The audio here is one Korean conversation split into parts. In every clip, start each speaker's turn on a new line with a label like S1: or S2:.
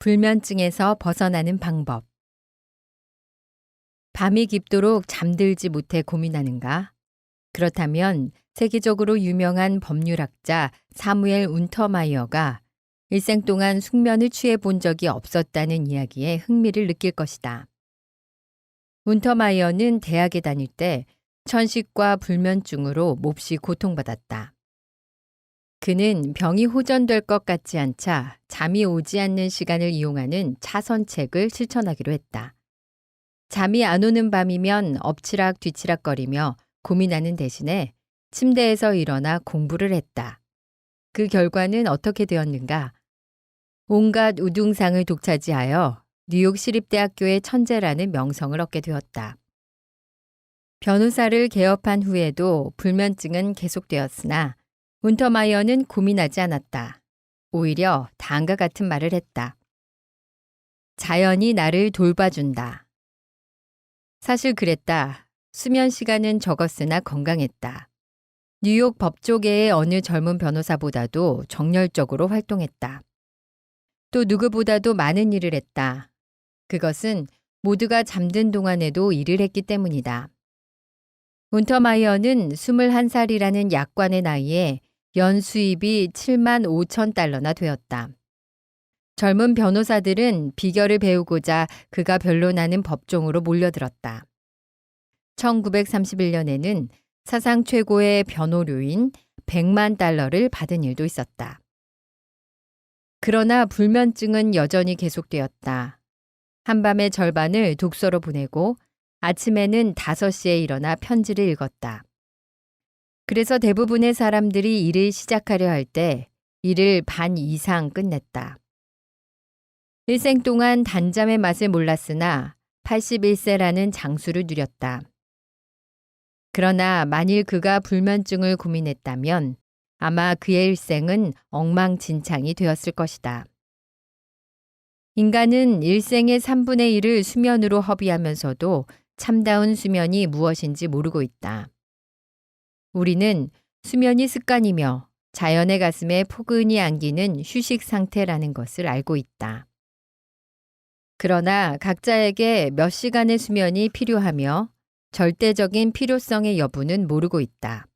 S1: 불면증에서 벗어나는 방법. 밤이 깊도록 잠들지 못해 고민하는가? 그렇다면 세계적으로 유명한 법률학자 사무엘 운터마이어가 일생 동안 숙면을 취해 본 적이 없었다는 이야기에 흥미를 느낄 것이다. 운터마이어는 대학에 다닐 때 천식과 불면증으로 몹시 고통받았다. 그는 병이 호전될 것 같지 않자 잠이 오지 않는 시간을 이용하는 차선책을 실천하기로 했다. 잠이 안 오는 밤이면 엎치락 뒤치락거리며 고민하는 대신에 침대에서 일어나 공부를 했다. 그 결과는 어떻게 되었는가? 온갖 우등상을 독차지하여 뉴욕 시립대학교의 천재라는 명성을 얻게 되었다. 변호사를 개업한 후에도 불면증은 계속되었으나 운터마이어는 고민하지 않았다. 오히려 다음과 같은 말을 했다. 자연이 나를 돌봐준다. 사실 그랬다. 수면 시간은 적었으나 건강했다. 뉴욕 법조계의 어느 젊은 변호사보다도 정열적으로 활동했다. 또 누구보다도 많은 일을 했다. 그것은 모두가 잠든 동안에도 일을 했기 때문이다. 운터마이어는 21살이라는 약관의 나이에 연 수입이 7만 5천 달러나 되었다. 젊은 변호사들은 비결을 배우고자 그가 변론하는 법정으로 몰려들었다. 1931년에는 사상 최고의 변호료인 100만 달러를 받은 일도 있었다. 그러나 불면증은 여전히 계속되었다. 한밤의 절반을 독서로 보내고 아침에는 5시에 일어나 편지를 읽었다. 그래서 대부분의 사람들이 일을 시작하려 할 때 일을 반 이상 끝냈다. 일생 동안 단잠의 맛을 몰랐으나 81세라는 장수를 누렸다. 그러나 만일 그가 불면증을 고민했다면 아마 그의 일생은 엉망진창이 되었을 것이다. 인간은 일생의 3분의 1을 수면으로 허비하면서도 참다운 수면이 무엇인지 모르고 있다. 우리는 수면이 습관이며 자연의 가슴에 포근히 안기는 휴식 상태라는 것을 알고 있다. 그러나 각자에게 몇 시간의 수면이 필요하며 절대적인 필요성의 여부는 모르고 있다.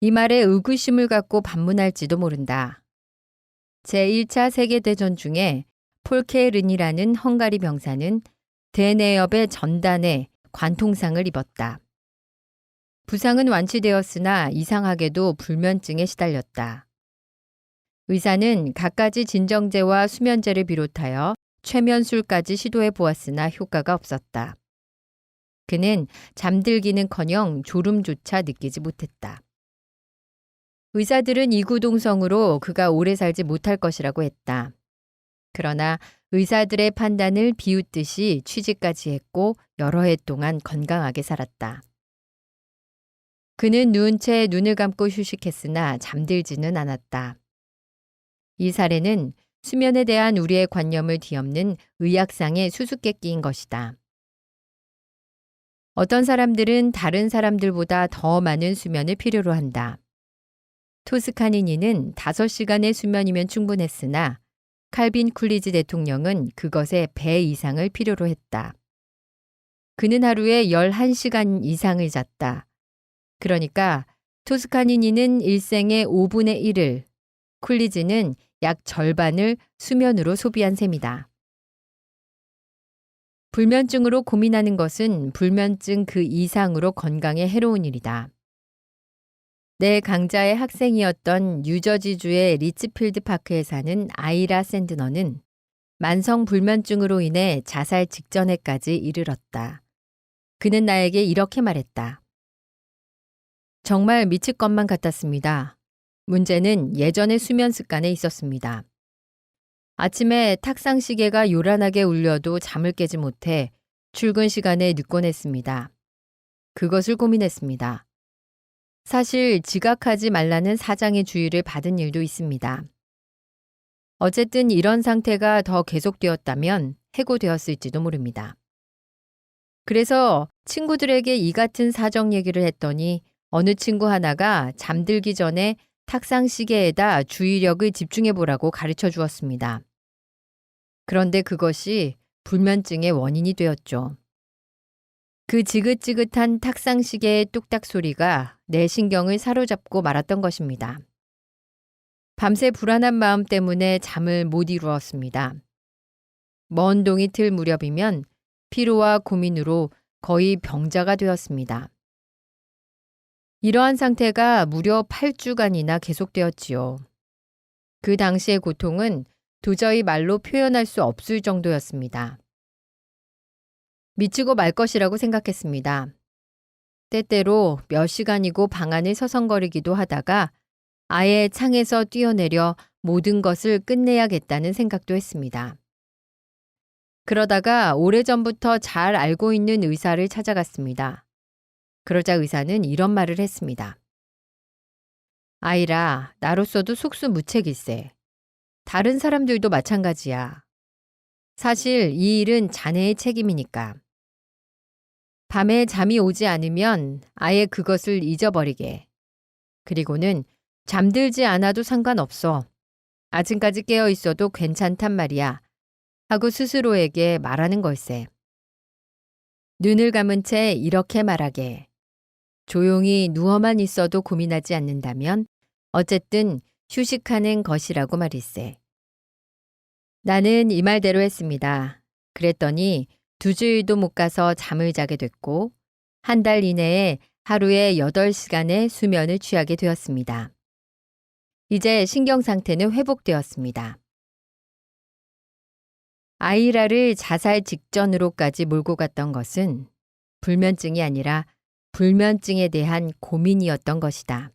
S1: 이 말에 의구심을 갖고 반문할지도 모른다. 제1차 세계대전 중에 폴케른이라는 헝가리 병사는 대내엽의 전단에 관통상을 입었다. 부상은 완치되었으나 이상하게도 불면증에 시달렸다. 의사는 갖가지 진정제와 수면제를 비롯하여 최면술까지 시도해 보았으나 효과가 없었다. 그는 잠들기는커녕 졸음조차 느끼지 못했다. 의사들은 이구동성으로 그가 오래 살지 못할 것이라고 했다. 그러나 의사들의 판단을 비웃듯이 취직까지 했고 여러 해 동안 건강하게 살았다. 그는 누운 채 눈을 감고 휴식했으나 잠들지는 않았다. 이 사례는 수면에 대한 우리의 관념을 뒤엎는 의학상의 수수께끼인 것이다. 어떤 사람들은 다른 사람들보다 더 많은 수면을 필요로 한다. 토스카니니는 5시간의 수면이면 충분했으나 칼빈 쿨리지 대통령은 그것의 배 이상을 필요로 했다. 그는 하루에 11시간 이상을 잤다. 그러니까 토스카니니는 일생의 5분의 1을, 쿨리지는 약 절반을 수면으로 소비한 셈이다. 불면증으로 고민하는 것은 불면증 그 이상으로 건강에 해로운 일이다. 내 강자의 학생이었던 뉴저지주의 리츠필드 파크에 사는 아이라 샌드너는 만성 불면증으로 인해 자살 직전에까지 이르렀다. 그는 나에게 이렇게 말했다. 정말 미칠 것만 같았습니다. 문제는 예전의 수면 습관에 있었습니다. 아침에 탁상 시계가 요란하게 울려도 잠을 깨지 못해 출근 시간에 늦곤 했습니다. 그것을 고민했습니다. 사실 지각하지 말라는 사장의 주의를 받은 일도 있습니다. 어쨌든 이런 상태가 더 계속되었다면 해고되었을지도 모릅니다. 그래서 친구들에게 이 같은 사정 얘기를 했더니 어느 친구 하나가 잠들기 전에 탁상 시계에다 주의력을 집중해 보라고 가르쳐 주었습니다. 그런데 그것이 불면증의 원인이 되었죠. 그 지긋지긋한 탁상 시계의 뚝딱 소리가 내 신경을 사로잡고 말았던 것입니다. 밤새 불안한 마음 때문에 잠을 못 이루었습니다. 먼 동이 틀 무렵이면 피로와 고민으로 거의 병자가 되었습니다. 이러한 상태가 무려 8주간이나 계속되었지요. 그 당시의 고통은 도저히 말로 표현할 수 없을 정도였습니다. 미치고 말 것이라고 생각했습니다. 때때로 몇 시간이고 방 안을 서성거리기도 하다가 아예 창에서 뛰어내려 모든 것을 끝내야겠다는 생각도 했습니다. 그러다가 오래전부터 잘 알고 있는 의사를 찾아갔습니다. 그러자 의사는 이런 말을 했습니다. 아이라, 나로서도 속수무책일세. 다른 사람들도 마찬가지야. 사실 이 일은 자네의 책임이니까. 밤에 잠이 오지 않으면 아예 그것을 잊어버리게. 그리고는 잠들지 않아도 상관없어. 아침까지 깨어 있어도 괜찮단 말이야. 하고 스스로에게 말하는 걸세. 눈을 감은 채 이렇게 말하게. 조용히 누워만 있어도 고민하지 않는다면 어쨌든 휴식하는 것이라고 말일세. 나는 이 말대로 했습니다. 그랬더니 두 주일도 못 가서 잠을 자게 됐고 한 달 이내에 하루에 8시간의 수면을 취하게 되었습니다. 이제 신경 상태는 회복되었습니다. 아이라를 자살 직전으로까지 몰고 갔던 것은 불면증이 아니라 불면증에 대한 고민이었던 것이다.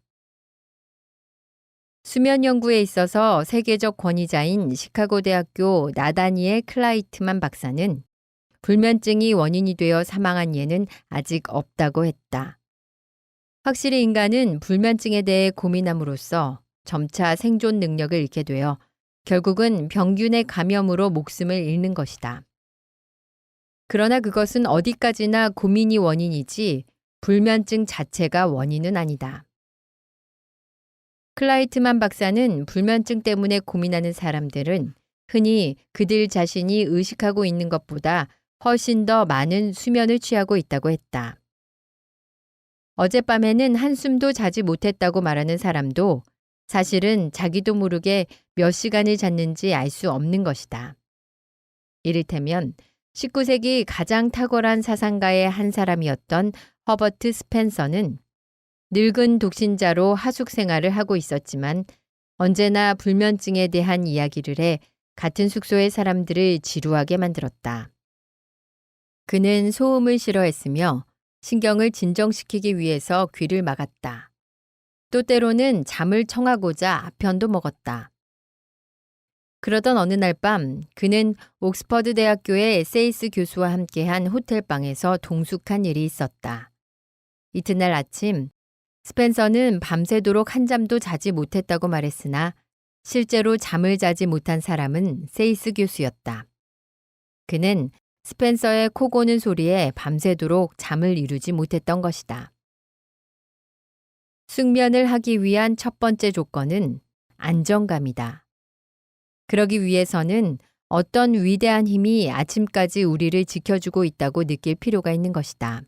S1: 수면 연구에 있어서 세계적 권위자인 시카고 대학교 나다니엘 클라이트만 박사는 불면증이 원인이 되어 사망한 예는 아직 없다고 했다. 확실히 인간은 불면증에 대해 고민함으로써 점차 생존 능력을 잃게 되어 결국은 병균의 감염으로 목숨을 잃는 것이다. 그러나 그것은 어디까지나 고민이 원인이지 불면증 자체가 원인은 아니다. 클라이트만 박사는 불면증 때문에 고민하는 사람들은 흔히 그들 자신이 의식하고 있는 것보다 훨씬 더 많은 수면을 취하고 있다고 했다. 어젯밤에는 한숨도 자지 못했다고 말하는 사람도 사실은 자기도 모르게 몇 시간을 잤는지 알 수 없는 것이다. 이를테면 19세기 가장 탁월한 사상가의 한 사람이었던 허버트 스펜서는 늙은 독신자로 하숙 생활을 하고 있었지만 언제나 불면증에 대한 이야기를 해 같은 숙소의 사람들을 지루하게 만들었다. 그는 소음을 싫어했으며 신경을 진정시키기 위해서 귀를 막았다. 또 때로는 잠을 청하고자 아편도 먹었다. 그러던 어느 날 밤 그는 옥스퍼드 대학교의 세이스 교수와 함께한 호텔방에서 동숙한 일이 있었다. 이튿날 아침 스펜서는 밤새도록 한잠도 자지 못했다고 말했으나 실제로 잠을 자지 못한 사람은 세이스 교수였다. 그는 스펜서의 코 고는 소리에 밤새도록 잠을 이루지 못했던 것이다. 숙면을 하기 위한 첫 번째 조건은 안정감이다. 그러기 위해서는 어떤 위대한 힘이 아침까지 우리를 지켜주고 있다고 느낄 필요가 있는 것이다.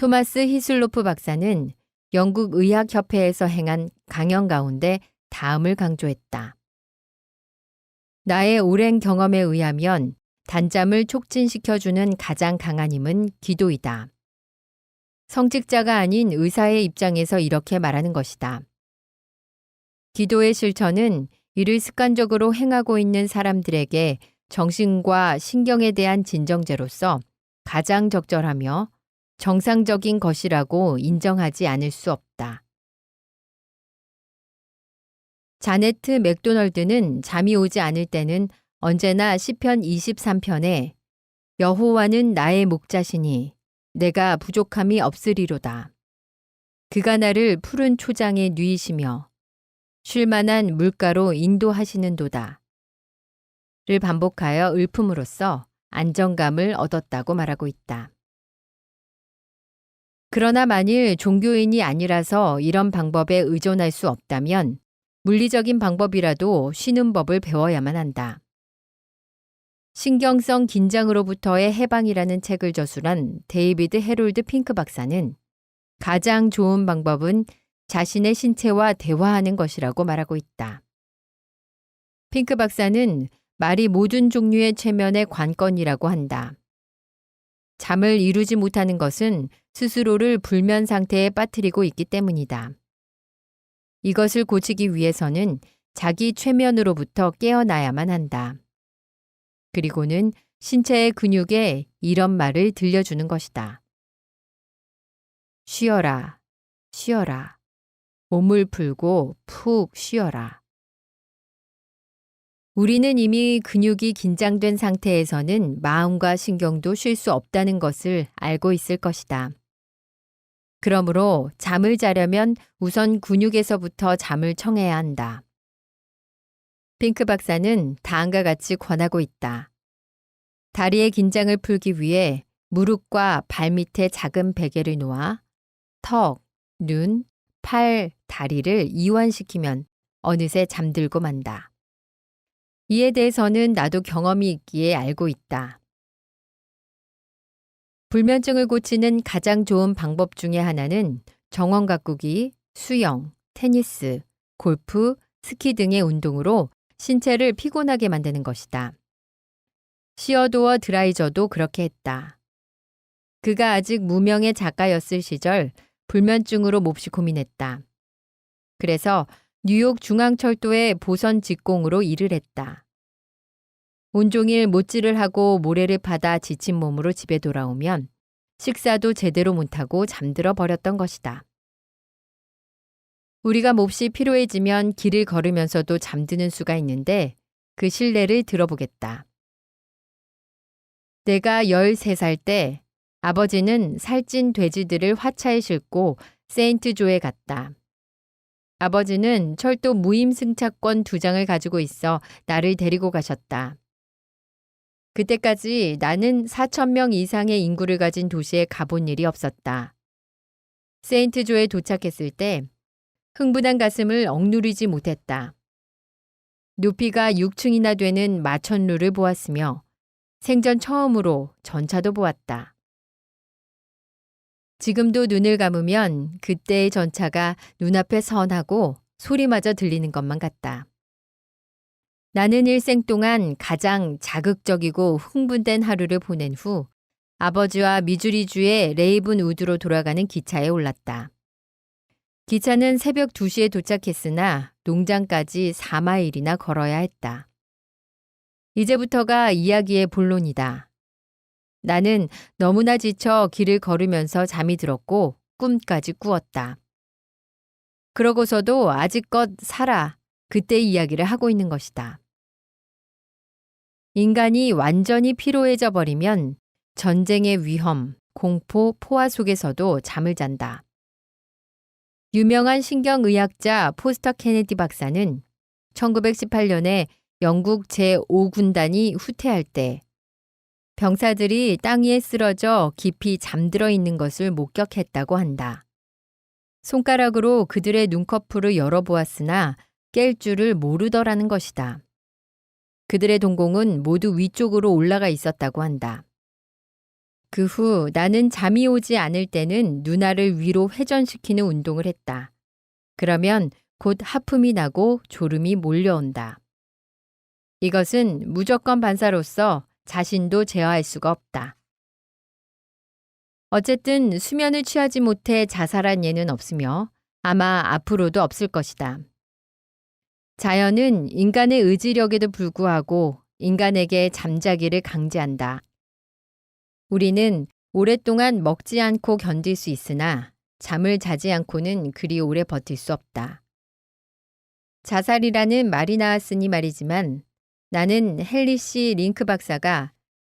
S1: 토마스 히슬로프 박사는 영국 의학협회에서 행한 강연 가운데 다음을 강조했다. 나의 오랜 경험에 의하면 단잠을 촉진시켜주는 가장 강한 힘은 기도이다. 성직자가 아닌 의사의 입장에서 이렇게 말하는 것이다. 기도의 실천은 이를 습관적으로 행하고 있는 사람들에게 정신과 신경에 대한 진정제로서 가장 적절하며 정상적인 것이라고 인정하지 않을 수 없다. 자네트 맥도널드는 잠이 오지 않을 때는 언제나 시편 23편에 여호와는 나의 목자시니 내가 부족함이 없으리로다. 그가 나를 푸른 초장에 누이시며 쉴만한 물가로 인도하시는도다. 를 반복하여 읊음으로써 안정감을 얻었다고 말하고 있다. 그러나 만일 종교인이 아니라서 이런 방법에 의존할 수 없다면 물리적인 방법이라도 쉬는 법을 배워야만 한다. 신경성 긴장으로부터의 해방이라는 책을 저술한 데이비드 헤롤드 핑크 박사는 가장 좋은 방법은 자신의 신체와 대화하는 것이라고 말하고 있다. 핑크 박사는 말이 모든 종류의 최면의 관건이라고 한다. 잠을 이루지 못하는 것은 스스로를 불면 상태에 빠뜨리고 있기 때문이다. 이것을 고치기 위해서는 자기 최면으로부터 깨어나야만 한다. 그리고는 신체의 근육에 이런 말을 들려주는 것이다. 쉬어라, 쉬어라. 몸을 풀고 푹 쉬어라. 우리는 이미 근육이 긴장된 상태에서는 마음과 신경도 쉴 수 없다는 것을 알고 있을 것이다. 그러므로 잠을 자려면 우선 근육에서부터 잠을 청해야 한다. 핑크 박사는 다음과 같이 권하고 있다. 다리의 긴장을 풀기 위해 무릎과 발 밑에 작은 베개를 놓아 턱, 눈, 팔, 다리를 이완시키면 어느새 잠들고 만다. 이에 대해서는 나도 경험이 있기에 알고 있다. 불면증을 고치는 가장 좋은 방법 중의 하나는 정원 가꾸기, 수영, 테니스, 골프, 스키 등의 운동으로 신체를 피곤하게 만드는 것이다. 시어도어 드라이저도 그렇게 했다. 그가 아직 무명의 작가였을 시절 불면증으로 몹시 고민했다. 그래서 뉴욕 중앙철도의 보선 직공으로 일을 했다. 온종일 못질을 하고 모래를 파다 지친 몸으로 집에 돌아오면 식사도 제대로 못하고 잠들어 버렸던 것이다. 우리가 몹시 피로해지면 길을 걸으면서도 잠드는 수가 있는데 그 실례를 들어보겠다. 내가 13살 때 아버지는 살찐 돼지들을 화차에 싣고 세인트조에 갔다. 아버지는 철도 무임승차권 두 장을 가지고 있어 나를 데리고 가셨다. 그때까지 나는 4천명 이상의 인구를 가진 도시에 가본 일이 없었다. 세인트조에 도착했을 때 흥분한 가슴을 억누르지 못했다. 높이가 6층이나 되는 마천루를 보았으며 생전 처음으로 전차도 보았다. 지금도 눈을 감으면 그때의 전차가 눈앞에 선하고 소리마저 들리는 것만 같다. 나는 일생 동안 가장 자극적이고 흥분된 하루를 보낸 후 아버지와 미주리주의 레이븐 우드로 돌아가는 기차에 올랐다. 기차는 새벽 2시에 도착했으나 농장까지 4마일이나 걸어야 했다. 이제부터가 이야기의 본론이다. 나는 너무나 지쳐 길을 걸으면서 잠이 들었고 꿈까지 꾸었다. 그러고서도 아직껏 살아 그때 이야기를 하고 있는 것이다. 인간이 완전히 피로해져 버리면 전쟁의 위험, 공포, 포화 속에서도 잠을 잔다. 유명한 신경의학자 포스터 케네디 박사는 1918년에 영국 제5군단이 후퇴할 때 병사들이 땅 위에 쓰러져 깊이 잠들어 있는 것을 목격했다고 한다. 손가락으로 그들의 눈꺼풀을 열어보았으나 깰 줄을 모르더라는 것이다. 그들의 동공은 모두 위쪽으로 올라가 있었다고 한다. 그 후 나는 잠이 오지 않을 때는 누나를 위로 회전시키는 운동을 했다. 그러면 곧 하품이 나고 졸음이 몰려온다. 이것은 무조건 반사로서 자신도 제어할 수가 없다. 어쨌든 수면을 취하지 못해 자살한 예는 없으며 아마 앞으로도 없을 것이다. 자연은 인간의 의지력에도 불구하고 인간에게 잠자기를 강제한다. 우리는 오랫동안 먹지 않고 견딜 수 있으나 잠을 자지 않고는 그리 오래 버틸 수 없다. 자살이라는 말이 나왔으니 말이지만 나는 헨리 씨 링크 박사가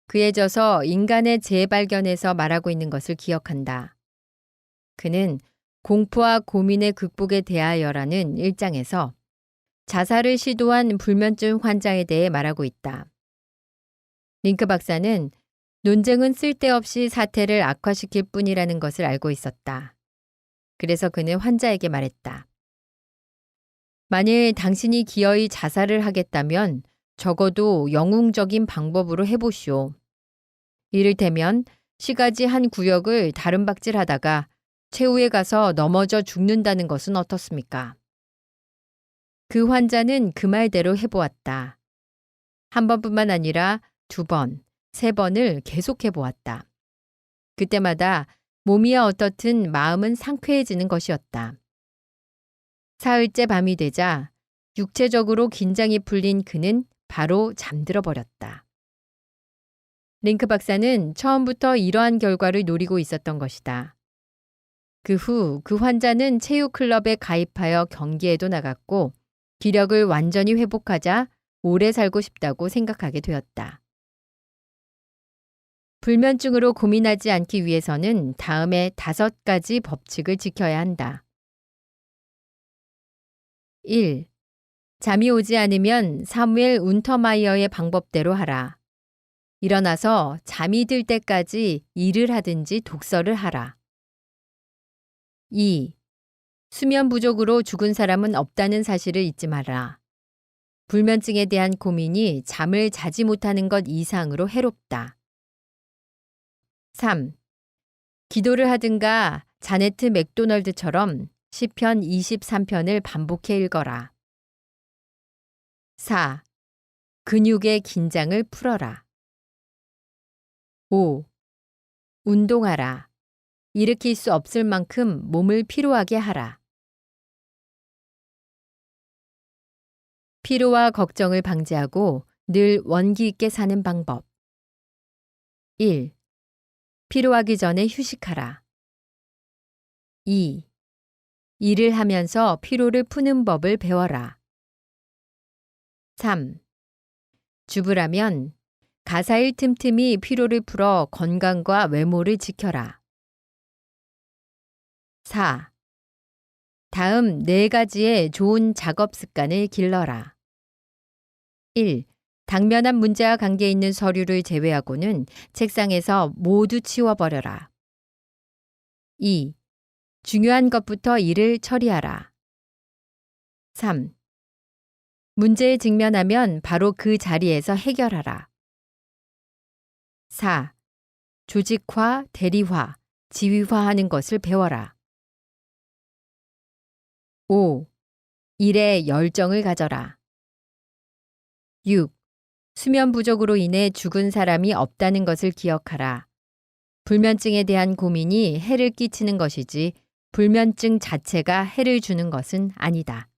S1: 그에 져서 인간의 재발견에서 말하고 있는 것을 기억한다. 그는 공포와 고민의 극복에 대하여라는 일장에서 자살을 시도한 불면증 환자에 대해 말하고 있다. 링크 박사는 논쟁은 쓸데없이 사태를 악화시킬 뿐이라는 것을 알고 있었다. 그래서 그는 환자에게 말했다. 만일 당신이 기어이 자살을 하겠다면 적어도 영웅적인 방법으로 해보시오. 이를테면 시가지 한 구역을 다른 박질 하다가 최후에 가서 넘어져 죽는다는 것은 어떻습니까? 그 환자는 그 말대로 해보았다. 한 번뿐만 아니라 두 번, 세 번을 계속 해 보았다. 그때마다 몸이야 어떻든 마음은 상쾌해지는 것이었다. 사흘째 밤이 되자 육체적으로 긴장이 풀린 그는 바로 잠들어 버렸다. 링크 박사는 처음부터 이러한 결과를 노리고 있었던 것이다. 그 후 그 환자는 체육클럽에 가입하여 경기에도 나갔고 기력을 완전히 회복하자 오래 살고 싶다고 생각하게 되었다. 불면증으로 고민하지 않기 위해서는 다음에 다섯 가지 법칙을 지켜야 한다. 1. 잠이 오지 않으면 사무엘 운터마이어의 방법대로 하라. 일어나서 잠이 들 때까지 일을 하든지 독서를 하라. 2. 수면 부족으로 죽은 사람은 없다는 사실을 잊지 마라. 불면증에 대한 고민이 잠을 자지 못하는 것 이상으로 해롭다. 3. 기도를 하든가 자네트 맥도널드처럼 시편 23편을 반복해 읽어라. 4. 근육의 긴장을 풀어라. 5. 운동하라. 일으킬 수 없을 만큼 몸을 피로하게 하라. 피로와 걱정을 방지하고 늘 원기 있게 사는 방법. 1. 피로하기 전에 휴식하라. 2. 일을 하면서 피로를 푸는 법을 배워라. 3. 주부라면 가사일 틈틈이 피로를 풀어 건강과 외모를 지켜라. 4. 다음 네 가지의 좋은 작업 습관을 길러라. 1. 당면한 문제와 관계 있는 서류를 제외하고는 책상에서 모두 치워버려라. 2. 중요한 것부터 일을 처리하라. 3. 문제에 직면하면 바로 그 자리에서 해결하라. 4. 조직화, 대리화, 지휘화하는 것을 배워라. 5. 일에 열정을 가져라. 6. 수면 부족으로 인해 죽은 사람이 없다는 것을 기억하라. 불면증에 대한 고민이 해를 끼치는 것이지 불면증 자체가 해를 주는 것은 아니다.